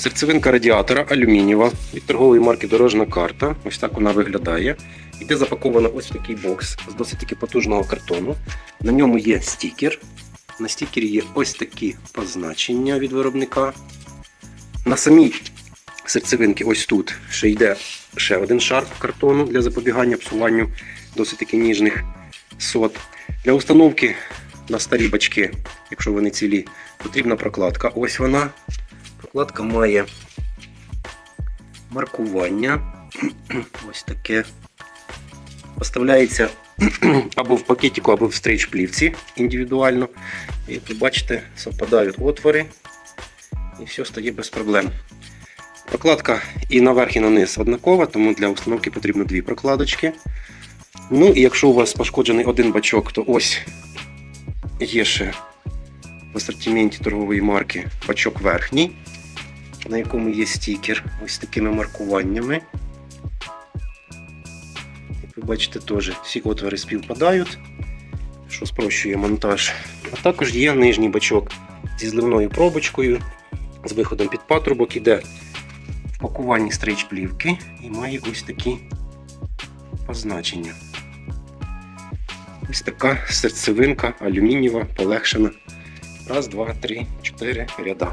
Серцевинка радіатора алюмінієва від торгової марки Дорожна карта. Ось так вона виглядає. Іде запакована ось в такий бокс з досить таки потужного картону. На ньому є стікер. На стікері є ось такі позначення від виробника. На самій серцевинці ось тут ще йде ще один шар картону для запобігання псуванню досить таки ніжних сот. Для установки на старі бачки, якщо вони цілі, потрібна прокладка. Ось вона. Прокладка має маркування. Ось таке. Поставляється або в пакетику, або в стрейч-плівці індивідуально. І як ви бачите, совпадають отвори, і все стає без проблем. Прокладка і наверх, і на низ однакова, тому для установки потрібно дві прокладочки. Ну і якщо у вас пошкоджений один бачок, то ось є ще в асортименті торгової марки бачок верхній, на якому є стікер ось такими маркуваннями. Як ви бачите, теж всі отвори співпадають, що спрощує монтаж. А також є нижній бачок зі зливною пробочкою, з виходом під патрубок, іде в пакуванні стрейч плівки і має ось такі позначення. Ось така серцевинка алюмінієва, полегшена. Раз, два, три, чотири ряда.